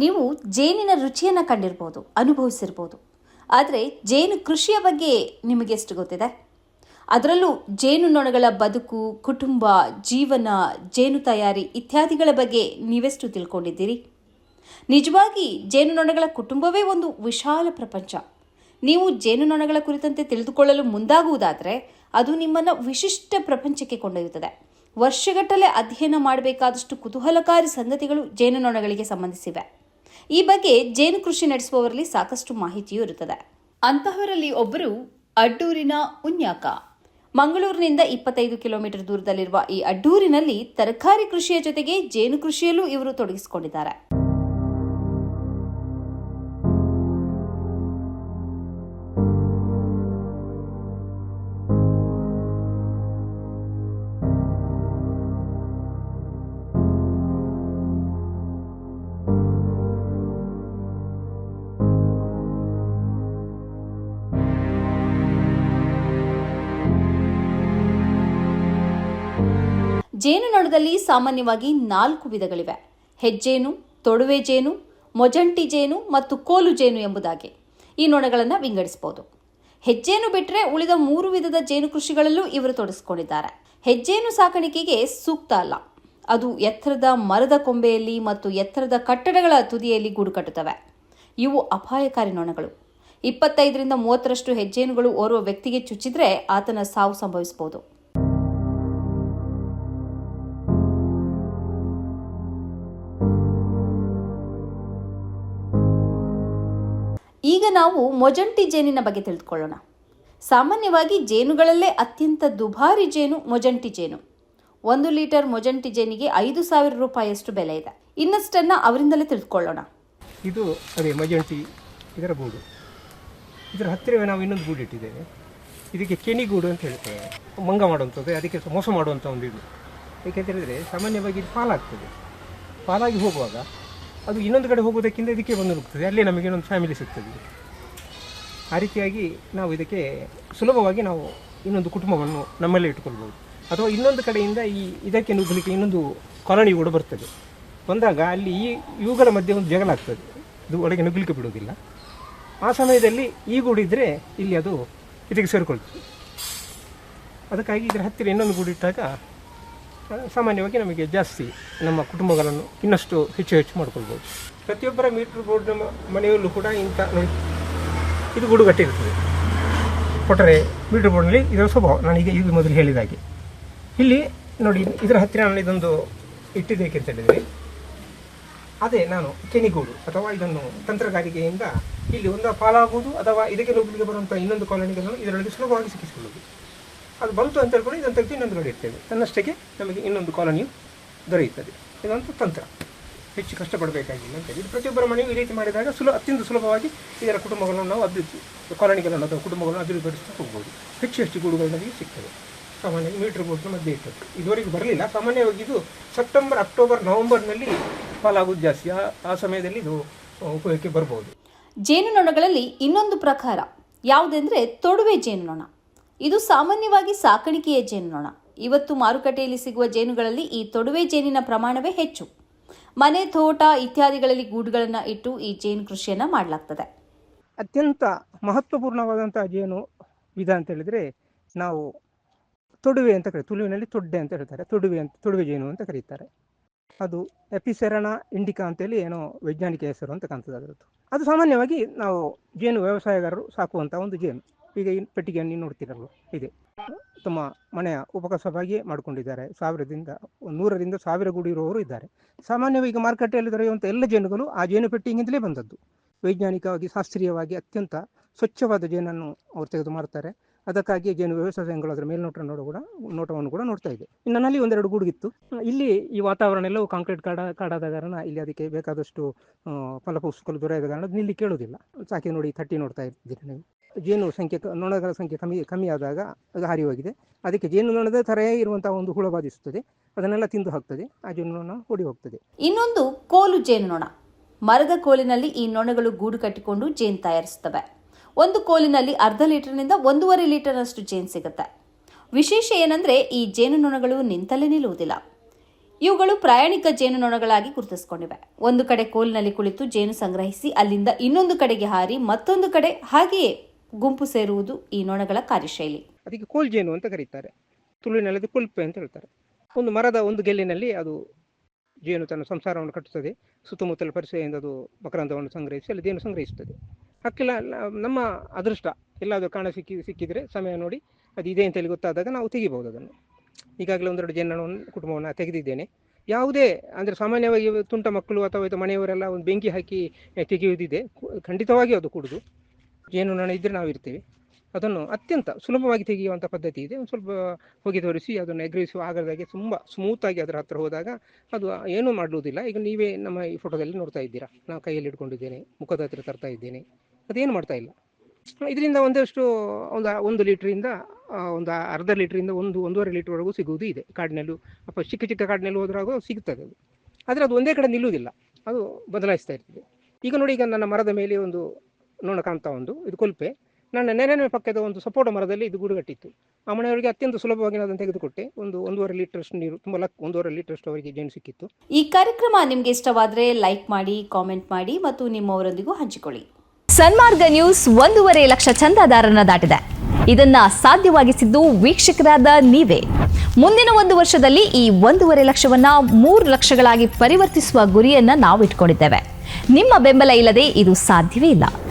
ನೀವು ಜೇನಿನ ರುಚಿಯನ್ನು ಕಂಡಿರ್ಬೋದು, ಅನುಭವಿಸಿರ್ಬೋದು. ಆದರೆ ಜೇನು ಕೃಷಿಯ ಬಗ್ಗೆ ನಿಮಗೆಷ್ಟು ಗೊತ್ತಿದೆ? ಅದರಲ್ಲೂ ಜೇನು ನೊಣಗಳ ಬದುಕು, ಕುಟುಂಬ, ಜೀವನ, ಜೇನು ತಯಾರಿ ಇತ್ಯಾದಿಗಳ ಬಗ್ಗೆ ನೀವೆಷ್ಟು ತಿಳ್ಕೊಂಡಿದ್ದೀರಿ? ನಿಜವಾಗಿ ಜೇನುನೊಣಗಳ ಕುಟುಂಬವೇ ಒಂದು ವಿಶಾಲ ಪ್ರಪಂಚ. ನೀವು ಜೇನುನೊಣಗಳ ಕುರಿತಂತೆ ತಿಳಿದುಕೊಳ್ಳಲು ಮುಂದಾಗುವುದಾದರೆ ಅದು ನಿಮ್ಮನ್ನು ವಿಶಿಷ್ಟ ಪ್ರಪಂಚಕ್ಕೆ ಕೊಂಡೊಯ್ಯುತ್ತದೆ. ವರ್ಷಗಟ್ಟಲೆ ಅಧ್ಯಯನ ಮಾಡಬೇಕಾದಷ್ಟು ಕುತೂಹಲಕಾರಿ ಸಂಗತಿಗಳು ಜೇನುನೊಣಗಳಿಗೆ ಸಂಬಂಧಿಸಿವೆ. ಈ ಬಗ್ಗೆ ಜೇನು ಕೃಷಿ ನಡೆಸುವವರಲ್ಲಿ ಸಾಕಷ್ಟು ಮಾಹಿತಿಯೂ ಇರುತ್ತದೆ. ಅಂತಹವರಲ್ಲಿ ಒಬ್ಬರು ಅಡ್ಡೂರಿನ ಉನ್ಯಾಕ. ಮಂಗಳೂರಿನಿಂದ ಇಪ್ಪತ್ತೈದು ಕಿಲೋಮೀಟರ್ ದೂರದಲ್ಲಿರುವ ಈ ಅಡ್ಡೂರಿನಲ್ಲಿ ತರಕಾರಿ ಕೃಷಿಯ ಜೊತೆಗೆ ಜೇನು ಕೃಷಿಯಲ್ಲೂ ಇವರು ತೊಡಗಿಸಿಕೊಂಡಿದ್ದಾರೆ. ಜೇನುನೊಣದಲ್ಲಿ ಸಾಮಾನ್ಯವಾಗಿ ನಾಲ್ಕು ವಿಧಗಳಿವೆ. ಹೆಜ್ಜೇನು, ತೊಡುವೆ ಜೇನು, ಮೊಜಂಟಿ ಜೇನು ಮತ್ತು ಕೋಲು ಜೇನು ಎಂಬುದಾಗಿ. ಈ ನೊಣಗಳನ್ನು ವಿಂಗಡಿಸಬಹುದು ಹೆಜ್ಜೇನು ಬಿಟ್ಟರೆ ಉಳಿದ ಮೂರು ವಿಧದ ಜೇನು ಕೃಷಿಗಳಲ್ಲೂ ಇವರು ತೊಡಗಿಸಿಕೊಂಡಿದ್ದಾರೆ ಹೆಜ್ಜೇನು ಸಾಕಾಣಿಕೆಗೆ ಸೂಕ್ತ ಅಲ್ಲ. ಅದು ಎತ್ತರದ ಮರದ ಕೊಂಬೆಯಲ್ಲಿ ಮತ್ತು ಎತ್ತರದ ಕಟ್ಟಡಗಳ ತುದಿಯಲ್ಲಿ ಗೂಡು ಕಟ್ಟುತ್ತವೆ. ಇವು ಅಪಾಯಕಾರಿ ನೊಣಗಳು. ಇಪ್ಪತ್ತೈದರಿಂದ ಮೂವತ್ತರಷ್ಟು ಹೆಜ್ಜೇನುಗಳು ಓರ್ವ ವ್ಯಕ್ತಿಗೆ ಚುಚ್ಚಿದ್ರೆ ಆತನ ಸಾವು ಸಂಭವಿಸಬಹುದು ಈಗ ನಾವು ಮೊಜಂಟಿ ಜೇನಿನ ಬಗ್ಗೆ ತಿಳಿದುಕೊಳ್ಳೋಣ. ಸಾಮಾನ್ಯವಾಗಿ ಜೇನುಗಳಲ್ಲೇ ಅತ್ಯಂತ ದುಬಾರಿ ಜೇನು ಮೊಜಂಟಿ ಜೇನು. ಒಂದು ಲೀಟರ್ ಮೊಜಂಟಿ ಜೇನಿಗೆ ಐದು ಸಾವಿರ ರೂಪಾಯಿಯಷ್ಟು ಬೆಲೆ ಇದೆ. ಇನ್ನಷ್ಟನ್ನು ಅವರಿಂದಲೇ ತಿಳಿದುಕೊಳ್ಳೋಣ. ಇದು ಅದೇ ಮೊಜಂಟಿ ಇದರ ಗೂಡು. ಇದರ ಹತ್ತಿರವೇ ನಾವು ಇನ್ನೊಂದು ಗೂಡು ಇಟ್ಟಿದ್ದೇವೆ. ಇದಕ್ಕೆ ಕೆಣಿಗೂಡು ಅಂತ ಹೇಳ್ತೇವೆ. ಮಂಗ ಮಾಡುವಂಥದ್ದು, ಅದಕ್ಕೆ ಮೋಸ ಮಾಡುವಂಥ ಒಂದು ಇದು. ಏಕೆಂತ ಹೇಳಿದರೆ ಸಾಮಾನ್ಯವಾಗಿ ಇದು ಪಾಲಾಗ್ತದೆ. ಪಾಲಾಗಿ ಹೋಗುವಾಗ ಅದು ಇನ್ನೊಂದು ಕಡೆ ಹೋಗೋದಕ್ಕಿಂತ ಇದಕ್ಕೆ ಬಂದು ಹೋಗ್ತದೆ ಅಲ್ಲೇ ನಮಗೆ ಇನ್ನೊಂದು ಫ್ಯಾಮಿಲಿ ಸಿಗ್ತದೆ. ಆ ರೀತಿಯಾಗಿ ನಾವು ಇದಕ್ಕೆ ಸುಲಭವಾಗಿ ನಾವು ಇನ್ನೊಂದು ಕುಟುಂಬವನ್ನು ನಮ್ಮಲ್ಲೇ ಇಟ್ಟುಕೊಳ್ಬೋದು ಅಥವಾ ಇನ್ನೊಂದು ಕಡೆಯಿಂದ ಈ ಇದಕ್ಕೆ ನುಗ್ಗಲಿಕ್ಕೆ ಇನ್ನೊಂದು ಕಾಲೋನಿ ಕೂಡ ಬರ್ತದೆ. ಬಂದಾಗ ಅಲ್ಲಿ ಈ ಇವುಗಳ ಮಧ್ಯೆ ಒಂದು ಜಗಳ ಆಗ್ತದೆ. ಇದು ಒಳಗೆ ನುಗ್ಗಲಿಕ್ಕೆ ಬಿಡುವುದಿಲ್ಲ. ಆ ಸಮಯದಲ್ಲಿ ಈ ಗೂಡಿದ್ರೆ ಇಲ್ಲಿ ಅದು ಇದಕ್ಕೆ ಸೇರಿಕೊಳ್ತದೆ. ಅದಕ್ಕಾಗಿ ಇದರ ಹತ್ತಿರ ಇನ್ನೊಂದು ಗೂಡು ಇಟ್ಟಾಗ ಆ, ಸಾಮಾನ್ಯವಾಗಿ ನಮಗೆ ಜಾಸ್ತಿ ನಮ್ಮ ಕುಟುಂಬಗಳನ್ನು ಇನ್ನಷ್ಟು ಹೆಚ್ಚು ಹೆಚ್ಚು ಮಾಡ್ಕೊಳ್ಬೋದು. ಪ್ರತಿಯೊಬ್ಬರ ಮೀಟ್ರ್ ಬೋರ್ಡ್ ನಮ್ಮ ಮನೆಯಲ್ಲೂ ಕೂಡ ಇಂಥ ನೋಡಿ, ಇದು ಗೂಡು ಕಟ್ಟಿರ್ತದೆ ಕೊಟ್ಟರೆ ಮೀಟರ್ ಬೋರ್ಡ್ನಲ್ಲಿ ಇದರ ಸ್ವಭಾವ. ನಾನೀಗ ಈಗ ಮೊದಲು ಹೇಳಿದ ಹಾಗೆ. ಇಲ್ಲಿ ನೋಡಿ, ಇದರ ಹತ್ತಿರ ನಾನು ಇದೊಂದು ಇಟ್ಟಿದ್ದೇಕೆ ಅಂತ ಹೇಳಿದರೆ, ಅದೇ ನಾನು ಕೆಣಿಗೂಡು ಅಥವಾ ಇದನ್ನು ತಂತ್ರಗಾರಿಕೆಯಿಂದ ಇಲ್ಲಿ ಒಂದು ಪಾಲಾಗುವುದು ಅಥವಾ ಇದಕ್ಕೆ ನುಗ್ಗಲಿಕ್ಕೆ ಬರುವಂಥ ಇನ್ನೊಂದು ಕಾಲೋನಿಗಳನ್ನು ಇದರೊಳಗೆ ಸುಲಭವಾಗಿ ಸಿಕ್ಕಿಸಿಕೊಳ್ಳುವುದು. ಅದು ಬಂತು ಅಂತ ಹೇಳ್ಕೊಂಡು ಇದನ್ನು ತೆಗೆದು ಇನ್ನೊಂದು ಕಡೆ ಇರ್ತೇವೆ ತನ್ನಷ್ಟಕ್ಕೆ ನಮಗೆ ಇನ್ನೊಂದು ಕಾಲೋನಿಯು ದೊರೆಯುತ್ತದೆ. ಇದೊಂದು ತಂತ್ರ. ಹೆಚ್ಚು ಕಷ್ಟಪಡಬೇಕಾಗಿಲ್ಲ ಅಂತೇಳಿ ಇದು ಪ್ರತಿಯೊಬ್ಬರ ಮನೆಯೂ ಈ ರೀತಿ ಮಾಡಿದಾಗ ಸುಲಭ ಅತ್ಯಂತ ಸುಲಭವಾಗಿ ಇದರ ಕುಟುಂಬಗಳನ್ನು ನಾವು ಅಭಿವೃದ್ಧಿ, ಕಾಲೋನಿಗಳನ್ನು ಅಥವಾ ಕುಟುಂಬಗಳನ್ನು ಅಭಿವೃದ್ಧಿಪಡಿಸ್ತಾ ಹೋಗ್ಬೋದು. ಹೆಚ್ಚು ಹೆಚ್ಚು ಗೂಡುಗಳು ನಮಗೆ ಸಿಗ್ತದೆ ಸಾಮಾನ್ಯವಾಗಿ ಮೀಟರ್ ಬೋರ್ಡ್ನ ಮಧ್ಯೆ ಇರ್ತದೆ ಇದುವರೆಗೂ ಬರಲಿಲ್ಲ. ಸಾಮಾನ್ಯವಾಗಿ ಇದು ಸೆಪ್ಟೆಂಬರ್, ಅಕ್ಟೋಬರ್, ನವೆಂಬರ್ನಲ್ಲಿ ಪಾಲಾಗೋದು ಜಾಸ್ತಿ. ಆ ಸಮಯದಲ್ಲಿ ಇದು ಉಪಯೋಗಕ್ಕೆ ಬರ್ಬೋದು. ಜೇನುನೊಣಗಳಲ್ಲಿ ಇನ್ನೊಂದು ಪ್ರಕಾರ ಯಾವುದೆಂದರೆ ತೊಡುವೆ ಜೇನುನೊಣ. ಇದು ಸಾಮಾನ್ಯವಾಗಿ ಸಾಕಾಣಿಕೆಯ ಜೇನುನೊಣ. ಇವತ್ತು ಮಾರುಕಟ್ಟೆಯಲ್ಲಿ ಸಿಗುವ ಜೇನುಗಳಲ್ಲಿ ಈ ತೊಡುವೆ ಜೇನಿನ ಪ್ರಮಾಣವೇ ಹೆಚ್ಚು. ಮನೆ, ತೋಟ ಇತ್ಯಾದಿಗಳಲ್ಲಿ ಗೂಡುಗಳನ್ನು ಇಟ್ಟು ಈ ಜೇನು ಕೃಷಿಯನ್ನು ಮಾಡಲಾಗ್ತದೆ. ಅತ್ಯಂತ ಮಹತ್ವಪೂರ್ಣವಾದಂತಹ ಜೇನು ವಿಧ ಅಂತ ಹೇಳಿದ್ರೆ ನಾವು ತೊಡುವೆ ಅಂತ ಕರಿ, ತುಳುವಿನಲ್ಲಿ ತೊಡ್ಡೆ ಅಂತ ಹೇಳ್ತಾರೆ. ತೊಡುವೆ ಅಂತ, ತೊಡುವೆ ಜೇನು ಅಂತ ಕರೀತಾರೆ. ಅದು ಎಪಿಸೆರಣ ಇಂಡಿಕಾ ಅಂತೇಳಿ ಏನೋ ವೈಜ್ಞಾನಿಕ ಹೆಸರು ಅಂತ ಕಾಣ್ತದೆ ಅದರದ್ದು. ಅದು ಸಾಮಾನ್ಯವಾಗಿ ನಾವು ಜೇನು ವ್ಯವಸಾಯಗಾರರು ಸಾಕುವಂಥ ಒಂದು ಜೇನು. ಈಗ ಈ ಪೆಟ್ಟಿಗೆಯನ್ನು ನೋಡ್ತಿರಲ್ಲ ಇದೆ. ತಮ್ಮ ಮನೆಯ ಉಪಕಸವಾಗಿ ಮಾಡಿಕೊಂಡಿದ್ದಾರೆ. ಸಾವಿರದಿಂದ ನೂರರಿಂದ ಸಾವಿರ ಗುಡಿ ಇರುವವರು ಇದ್ದಾರೆ. ಸಾಮಾನ್ಯವಾಗಿ ಈಗ ಮಾರುಕಟ್ಟೆಯಲ್ಲಿ ದೊರೆಯುವಂಥ ಎಲ್ಲ ಜೇನುಗಳು ಆ ಜೇನು ಪೆಟ್ಟಿಗೆಯಿಂದಲೇ ಬಂದದ್ದು. ವೈಜ್ಞಾನಿಕವಾಗಿ, ಶಾಸ್ತ್ರೀಯವಾಗಿ ಅತ್ಯಂತ ಸ್ವಚ್ಛವಾದ ಜೇನನ್ನು ಅವರು ತೆಗೆದು ಮಾರ್ತಾರೆ ಅದಕ್ಕಾಗಿ ಜೇನು ವ್ಯವಸಾಯಗಳು ಅದರ ಮೇಲ್ನೋಟ ನೋಡ ಕೂಡ, ನೋಟವನ್ನು ಕೂಡ ನೋಡ್ತಾ ಇದೆ. ನನ್ನಲ್ಲಿ ಒಂದೆರಡು ಗೂಡುಗಿತ್ತು ಇಲ್ಲಿ ಈ ವಾತಾವರಣ ಎಲ್ಲವೂ ಕಾಂಕ್ರೀಟ್ ಕಾಡ, ಕಾಡಾದ ಕಾರಣ ಇಲ್ಲಿ ಅದಕ್ಕೆ ಬೇಕಾದಷ್ಟು ಫಲಪುಷ್ಪಗಳು ದೊರೆಯದ ಕಾರಣ ಇಲ್ಲಿ ಕೇಳೋದಿಲ್ಲ ಸಾಕಿ ನೋಡಿ, ತಟ್ಟಿ ನೋಡ್ತಾ ಇದ್ದೀರಿ ನೀವು? ಜೇನು ಸಂಖ್ಯೆ ನೊಣಗಳ ಸಂಖ್ಯೆ ಕಮ್ಮಿ ಕಮ್ಮಿ ಆದಾಗ ಅದು ಹಾರಿ ಹೋಗಿದೆ ಅದಕ್ಕೆ ಜೇನು ನೊಣದ ತರೆಯೇ ಇರುವಂತಹ ಒಂದು ಹುಳ ಬಾಧಿಸುತ್ತದೆ. ಅದನ್ನೆಲ್ಲ ತಿಂದು ಹಾಕ್ತದೆ. ಆ ಜೇನು ನೊಣ ಓಡಿ ಹೋಗ್ತದೆ. ಇನ್ನೊಂದು ಕೋಲು ಜೇನುನೊಣ ಮರದ ಕೋಲಿನಲ್ಲಿ ಈ ನೊಣಗಳು ಗೂಡು ಕಟ್ಟಿಕೊಂಡು ಜೇನು ತಯಾರಿಸುತ್ತವೆ. ಒಂದು ಕೋಲಿನಲ್ಲಿ ಅರ್ಧ ಲೀಟರ್ನಿಂದ ಒಂದೂವರೆ ಲೀಟರ್ನಷ್ಟು ಜೇನು ಸಿಗುತ್ತೆ. ವಿಶೇಷ ಏನಂದ್ರೆ ಈ ಜೇನುನೊಣಗಳು ನಿಂತಲೇ ನಿಲ್ಲುವುದಿಲ್ಲ. ಇವುಗಳು ಪ್ರಯಾಣಿಕ ಜೇನುನೊಣಗಳಾಗಿ ಗುರುತಿಸಿಕೊಂಡಿವೆ. ಒಂದು ಕಡೆ ಕೋಲಿನಲ್ಲಿ ಕುಳಿತು ಜೇನು ಸಂಗ್ರಹಿಸಿ ಅಲ್ಲಿಂದ ಇನ್ನೊಂದು ಕಡೆಗೆ ಹಾರಿ ಮತ್ತೊಂದು ಕಡೆ ಹಾಗೆಯೇ ಗುಂಪು ಸೇರುವುದು ಈ ನೊಣಗಳ ಕಾರ್ಯಶೈಲಿ. ಅದಕ್ಕೆ ಕೋಲ್ ಜೇನು ಅಂತ ಕರೀತಾರೆ. ತುಳುವಿನಲ್ಲಿ ಅದು ಕುಲ್ಪೆ ಅಂತ ಹೇಳ್ತಾರೆ. ಒಂದು ಮರದ ಒಂದು ಗೆಲ್ಲಿನಲ್ಲಿ ಅದು ಜೇನು ತನ್ನ ಸಂಸಾರವನ್ನು ಕಟ್ಟುತ್ತದೆ. ಸುತ್ತಮುತ್ತಲ ಪರಿಸರದಿಂದ ಅದು ಮಕರಂದವನ್ನು ಸಂಗ್ರಹಿಸಿ ಅಲ್ಲಿ ಜೇನು ಸಂಗ್ರಹಿಸುತ್ತದೆ. ಹಕ್ಕಿಲ್ಲ ನಮ್ಮ ಅದೃಷ್ಟ ಎಲ್ಲಾದರೂ ಕಾಣ ಸಿಕ್ಕಿ, ಸಿಕ್ಕಿದರೆ ಸಮಯ ನೋಡಿ ಅದು ಇದೆ ಅಂತೇಳಿ ಗೊತ್ತಾದಾಗ ನಾವು ತೆಗಿಬಹುದು ಅದನ್ನು. ಈಗಾಗಲೇ ಒಂದೆರಡು ಜೇನನ್ನು ಕುಟುಂಬವನ್ನು ತೆಗೆದಿದ್ದೇನೆ. ಯಾವುದೇ, ಅಂದರೆ ಸಾಮಾನ್ಯವಾಗಿ ತುಂಟ ಮಕ್ಕಳು ಅಥವಾ ಇದು ಮನೆಯವರೆಲ್ಲ ಒಂದು ಬೆಂಕಿ ಹಾಕಿ ತೆಗೆಯುವುದಿದೆ. ಖಂಡಿತವಾಗಿಯೂ ಅದು ಕುಡಿದು. ಜೇನು ನೊಣ ಇದ್ದರೆ ನಾವು ಇರ್ತೇವೆ. ಅದನ್ನು ಅತ್ಯಂತ ಸುಲಭವಾಗಿ ತೆಗೆಯುವಂಥ ಪದ್ಧತಿ ಇದೆ. ಒಂದು ಸ್ವಲ್ಪ ಹೋಗಿ ತೋರಿಸಿ, ಅದನ್ನು ಎಗ್ರಿಸುವ ಆಗದಾಗೆ ತುಂಬ ಸ್ಮೂತಾಗಿ ಅದರ ಹತ್ರ ಹೋದಾಗ ಅದು ಏನೂ ಮಾಡುವುದಿಲ್ಲ ಈಗ ನೀವೇ ನಮ್ಮ ಈ ಫೋಟೋದಲ್ಲಿ ನೋಡ್ತಾ ಇದ್ದೀರಾ. ನಾವು ಕೈಯಲ್ಲಿ ಇಟ್ಕೊಂಡಿದ್ದೇನೆ ಮುಖದ ಹತ್ರ ತರ್ತಾ ಇದ್ದೇನೆ. ಅದೇನು ಮಾಡ್ತಾ ಇಲ್ಲ. ಇದರಿಂದ ಒಂದಷ್ಟು ಒಂದು ಒಂದು ಲೀಟ್ರಿಂದ ಒಂದು ಅರ್ಧ ಲೀಟ್ರಿಂದ ಒಂದು, ಒಂದೂವರೆ ಲೀಟ್ರ್ವರೆಗೂ ಸಿಗುವುದು ಇದೆ. ಕಾಡಿನಲ್ಲೂ ಅಥವಾ ಚಿಕ್ಕ ಚಿಕ್ಕ ಕಾಡಿನಲ್ಲಿ ಹೋದ್ರಾಗ ಸಿಗ್ತದೆ ಅದು. ಆದರೆ ಅದು ಒಂದೇ ಕಡೆ ನಿಲ್ಲುವುದಿಲ್ಲ. ಅದು ಬದಲಾಯಿಸ್ತಾ ಇರ್ತದೆ. ಈಗ ನೋಡಿ, ಈಗ ನನ್ನ ಮರದ ಮೇಲೆ ಒಂದು ನೋಣ ಕಾಣ್ತಾ ಒಂದು. ಇದು ಕೊಲ್ಪೆ. ನನ್ನ ನೆನೆನ ಪಕ್ಕದ ಒಂದು ಸಪೋಟ ಮರದಲ್ಲಿ ಇದು ಗೂಡುಗಟ್ಟಿತ್ತು. ಆ ಮನೆಯವರಿಗೆ ಅತ್ಯಂತ ಸುಲಭವಾಗಿ ನಾನು ಅದನ್ನು ತೆಗೆದುಕೊಟ್ಟೆ. ಒಂದು ಒಂದೂವರೆ ಲೀಟರ್ಷ್ಟು ನೀರು ತುಂಬ ಲಕ್ ಒಂದೂವರೆ ಲೀಟರ್ಷ್ಟು ಅವರಿಗೆ ಜೇನು ಸಿಕ್ಕಿತ್ತು. ಈ ಕಾರ್ಯಕ್ರಮ ನಿಮಗೆ ಇಷ್ಟವಾದರೆ ಲೈಕ್ ಮಾಡಿ ಕಾಮೆಂಟ್ ಮಾಡಿ ಮತ್ತು ನಿಮ್ಮವರೊಂದಿಗೂ ಹಂಚಿಕೊಳ್ಳಿ. ಸನ್ಮಾರ್ಗ ನ್ಯೂಸ್ ಒಂದೂವರೆ ಲಕ್ಷ ಚಂದಾದಾರನ ದಾಟಿದೆ. ಇದನ್ನ ಸಾಧ್ಯವಾಗಿಸಿದ್ದು ವೀಕ್ಷಕರಾದ ನೀವೇ. ಮುಂದಿನ ಒಂದು ವರ್ಷದಲ್ಲಿ ಈ ಒಂದೂವರೆ ಲಕ್ಷವನ್ನ ಮೂರು ಲಕ್ಷಗಳಾಗಿ ಪರಿವರ್ತಿಸುವ ಗುರಿಯನ್ನ ನಾವು ಇಟ್ಕೊಂಡಿದ್ದೇವೆ ನಿಮ್ಮ ಬೆಂಬಲ ಇಲ್ಲದೆ ಇದು ಸಾಧ್ಯವೇ ಇಲ್ಲ.